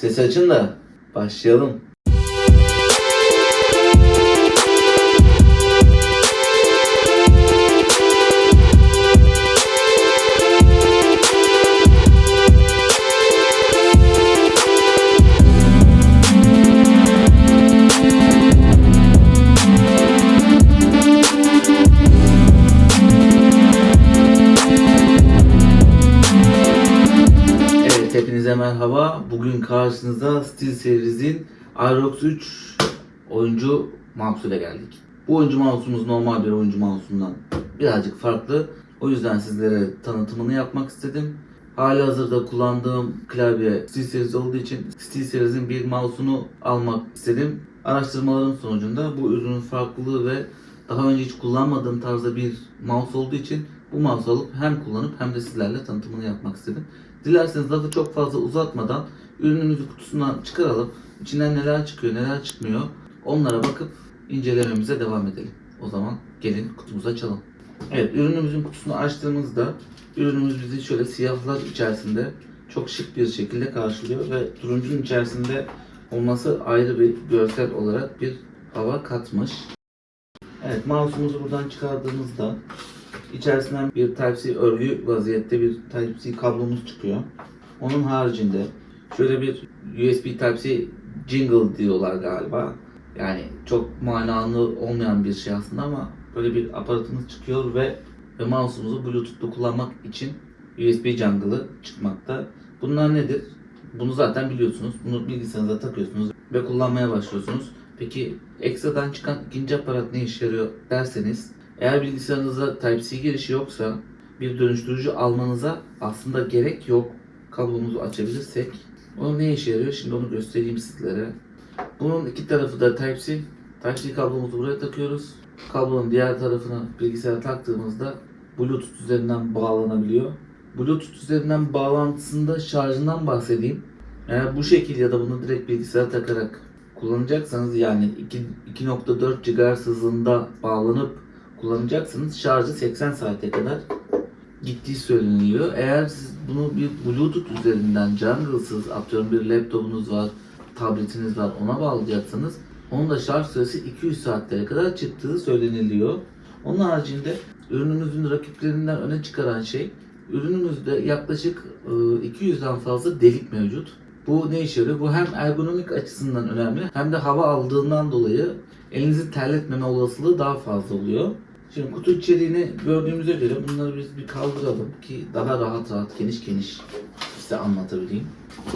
Ses açın da başlayalım. Merhaba. Bugün karşınızda Steel Series'in Aerox 3 oyuncu mouse'uyla geldik. Bu oyuncu mouse'umuz normal bir oyuncu mouse'undan birazcık farklı. O yüzden sizlere tanıtımını yapmak istedim. Hali hazırda kullandığım klavye Steel Series olduğu için Steel Series'in bir mouse'unu almak istedim. Araştırmalarım sonucunda bu ürünün farklılığı ve daha önce hiç kullanmadığım tarzda bir mouse olduğu için bu mouse alıp hem kullanıp hem de sizlerle tanıtımını yapmak istedim. Dilerseniz lafı çok fazla uzatmadan ürünümüzü kutusundan çıkaralım. İçinden neler çıkıyor, neler çıkmıyor onlara bakıp incelememize devam edelim. O zaman gelin kutumuzu açalım. Evet, ürünümüzün kutusunu açtığımızda ürünümüz bizi şöyle siyahlar içerisinde çok şık bir şekilde karşılıyor ve turuncunun içerisinde olması ayrı bir görsel olarak bir hava katmış. Evet, mouse'umuzu buradan çıkardığımızda içerisinden bir Type-C örgü vaziyette bir Type-C kablomuz çıkıyor. Onun haricinde şöyle bir USB Type-C jingle diyorlar galiba. Yani çok manalı olmayan bir şey aslında ama böyle bir aparatımız çıkıyor ve, ve mouse'umuzu Bluetooth'lu kullanmak için USB jingle'ı çıkmakta. Bunlar nedir? Bunu zaten biliyorsunuz. Bunu bilgisayarınıza takıyorsunuz ve kullanmaya başlıyorsunuz. Peki ekstradan çıkan ikinci aparat ne işe yarıyor derseniz eğer bilgisayarınızda Type-C girişi yoksa bir dönüştürücü almanıza aslında gerek yok. Kablomuzu açabilirsek. O ne işe yarıyor? Şimdi onu göstereyim sizlere. Bunun iki tarafı da Type-C. Type-C kablomuzu buraya takıyoruz. Kablonun diğer tarafını bilgisayara taktığımızda Bluetooth üzerinden bağlanabiliyor. Bluetooth üzerinden bağlantısında şarjından bahsedeyim. Eğer bu şekil ya da bunu direkt bilgisayara takarak kullanacaksanız yani iki- 2.4 GHz hızında bağlanıp kullanacaksanız şarjı 80 saate kadar gittiği söyleniliyor. Eğer siz bunu bir Bluetooth üzerinden jungle'sız atıyorum bir laptopunuz var, tabletiniz var ona bağlayacaksanız onun da şarj süresi 200 saatlere kadar çıktığı söyleniliyor. Onun haricinde ürünümüzün rakiplerinden öne çıkaran şey ürünümüzde yaklaşık e, 200'den fazla delik mevcut. Bu ne işe yarıyor? Bu hem ergonomik açısından önemli hem de hava aldığından dolayı elinizi terletmeme olasılığı daha fazla oluyor. Şimdi kutu içeriğini gördüğümüze göre bunları biz bir kaldıralım ki daha rahat rahat geniş geniş size anlatabileyim.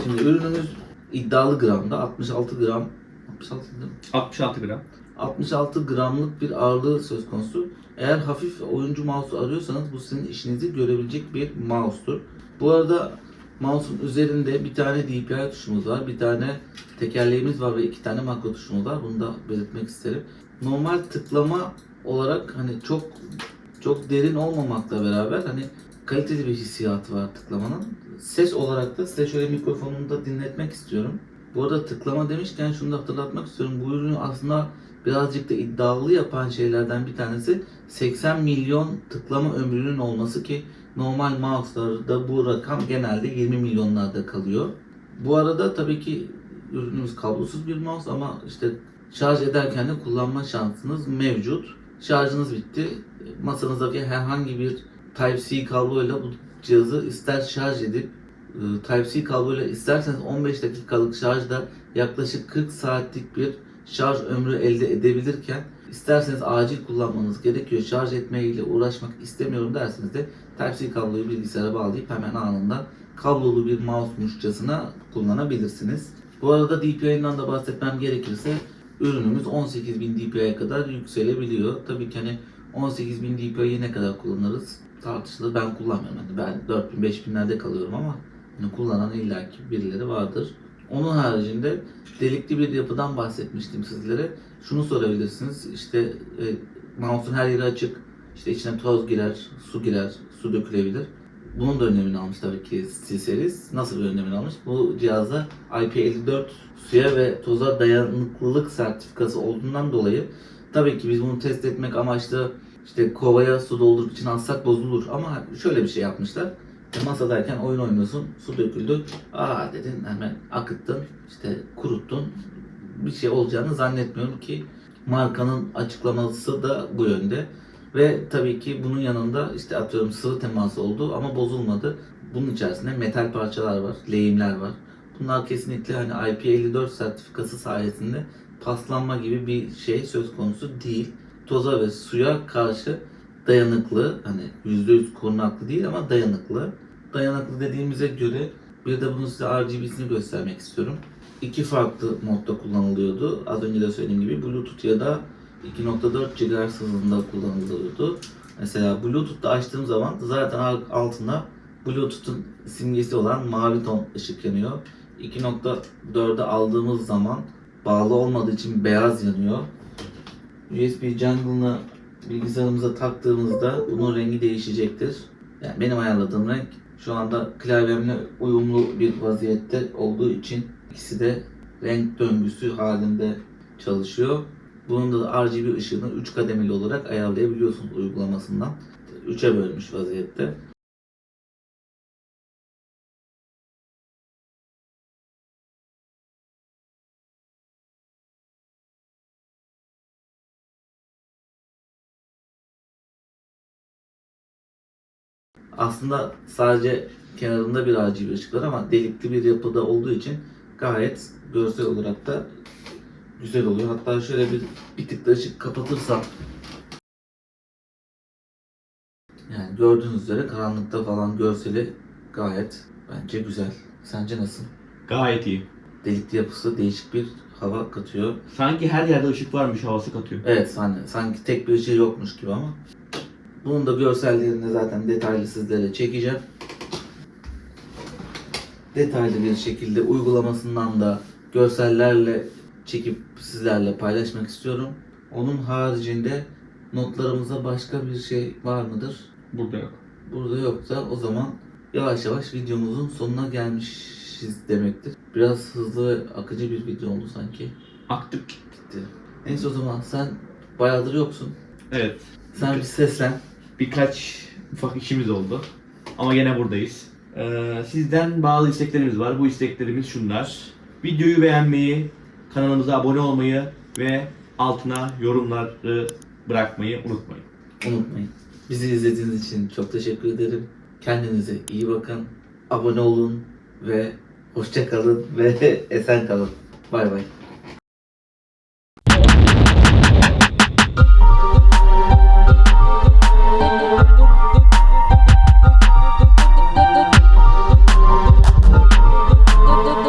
Şimdi ürünümüz iddialı gramda 66 gram 66 değil mi? 66 gram. 66 gramlık bir ağırlığı söz konusu. Eğer hafif oyuncu mouse arıyorsanız bu sizin işinizi görebilecek bir mouse'tur. Bu arada mouse'un üzerinde bir tane DPI tuşumuz var, bir tane tekerleğimiz var ve iki tane makro tuşumuz var. Bunu da belirtmek isterim. Normal tıklama olarak hani çok çok derin olmamakla beraber hani kaliteli bir hissiyatı var tıklamanın. Ses olarak da size şöyle mikrofonumu da dinletmek istiyorum. Bu arada tıklama demişken şunu da hatırlatmak istiyorum. Bu ürünü aslında birazcık da iddialı yapan şeylerden bir tanesi 80 milyon tıklama ömrünün olması ki normal mouse'larda bu rakam genelde 20 milyonlarda kalıyor. Bu arada tabii ki ürünümüz kablosuz bir mouse ama işte şarj ederken de kullanma şansınız mevcut. Şarjınız bitti. Masanızdaki herhangi bir Type-C kabloyla bu cihazı ister şarj edip e, Type-C kabloyla isterseniz 15 dakikalık şarjda yaklaşık 40 saatlik bir şarj ömrü elde edebilirken isterseniz acil kullanmanız gerekiyor. Şarj etmeyle uğraşmak istemiyorum derseniz de Type-C kabloyu bilgisayara bağlayıp hemen anında kablolu bir mouse'muşçasına kullanabilirsiniz. Bu arada DPI'nden de bahsetmem gerekirse ürünümüz 18.000 DPI'ye kadar yükselebiliyor. Tabii ki hani 18.000 DPI'yi ne kadar kullanırız tartışılır. Ben kullanmıyorum. Hani ben 4000 5000'lerde kalıyorum ama hani kullanan illaki birileri vardır. Onun haricinde delikli bir yapıdan bahsetmiştim sizlere. Şunu sorabilirsiniz. İşte e, mouse'un her yeri açık. İşte içine toz girer, su girer, su dökülebilir. Bunun da önlemini almış tabii ki SteelSeries. Nasıl bir önlemini almış? Bu cihazda IP54 suya ve toza dayanıklılık sertifikası olduğundan dolayı tabii ki biz bunu test etmek amaçlı işte kovaya su doldurup için alsak bozulur ama şöyle bir şey yapmışlar. E, masadayken oyun oynuyorsun. Su döküldü. Aa dedin hemen akıttın. işte kuruttun. Bir şey olacağını zannetmiyorum ki markanın açıklaması da bu yönde. Ve tabii ki bunun yanında işte atıyorum sıvı teması oldu ama bozulmadı. Bunun içerisinde metal parçalar var, lehimler var. Bunlar kesinlikle hani IP54 sertifikası sayesinde paslanma gibi bir şey söz konusu değil. Toza ve suya karşı dayanıklı, hani %100 korunaklı değil ama dayanıklı. Dayanıklı dediğimize göre bir de bunun size RGB'sini göstermek istiyorum. İki farklı modda kullanılıyordu. Az önce de söylediğim gibi Bluetooth ya da 2.4 GHz hızında kullanılıyordu. Mesela Bluetooth'ta açtığım zaman zaten altında Bluetooth'un simgesi olan mavi ton ışık yanıyor. 2.4'e aldığımız zaman bağlı olmadığı için beyaz yanıyor. USB jungle'ını bilgisayarımıza taktığımızda bunun rengi değişecektir. Yani benim ayarladığım renk şu anda klavyemle uyumlu bir vaziyette olduğu için ikisi de renk döngüsü halinde çalışıyor. Bunun da RGB ışığını 3 kademeli olarak ayarlayabiliyorsunuz uygulamasından. 3'e bölmüş vaziyette. Aslında sadece kenarında bir RGB ışık var ama delikli bir yapıda olduğu için gayet görsel olarak da güzel oluyor. Hatta şöyle bir bir tık da ışık kapatırsam yani gördüğünüz üzere karanlıkta falan görseli gayet bence güzel. Sence nasıl? Gayet iyi. Delikli yapısı değişik bir hava katıyor. Sanki her yerde ışık varmış havası katıyor. Evet hani sanki tek bir şey yokmuş gibi ama. Bunun da görsellerini zaten detaylı sizlere çekeceğim. Detaylı bir şekilde uygulamasından da görsellerle çekip sizlerle paylaşmak istiyorum. Onun haricinde notlarımıza başka bir şey var mıdır? Burada yok. Burada yoksa o zaman yavaş yavaş videomuzun sonuna gelmişiz demektir. Biraz hızlı ve akıcı bir video oldu sanki. Aktık. Gitti. Neyse o zaman sen bayağıdır yoksun. Evet. Sen bir seslen. Birkaç ufak işimiz oldu. Ama gene buradayız. Ee, sizden bazı isteklerimiz var. Bu isteklerimiz şunlar. Videoyu beğenmeyi, kanalımıza abone olmayı ve altına yorumları bırakmayı unutmayın. Unutmayın. Bizi izlediğiniz için çok teşekkür ederim. Kendinize iyi bakın. Abone olun ve hoşça kalın ve esen kalın. Bay bay.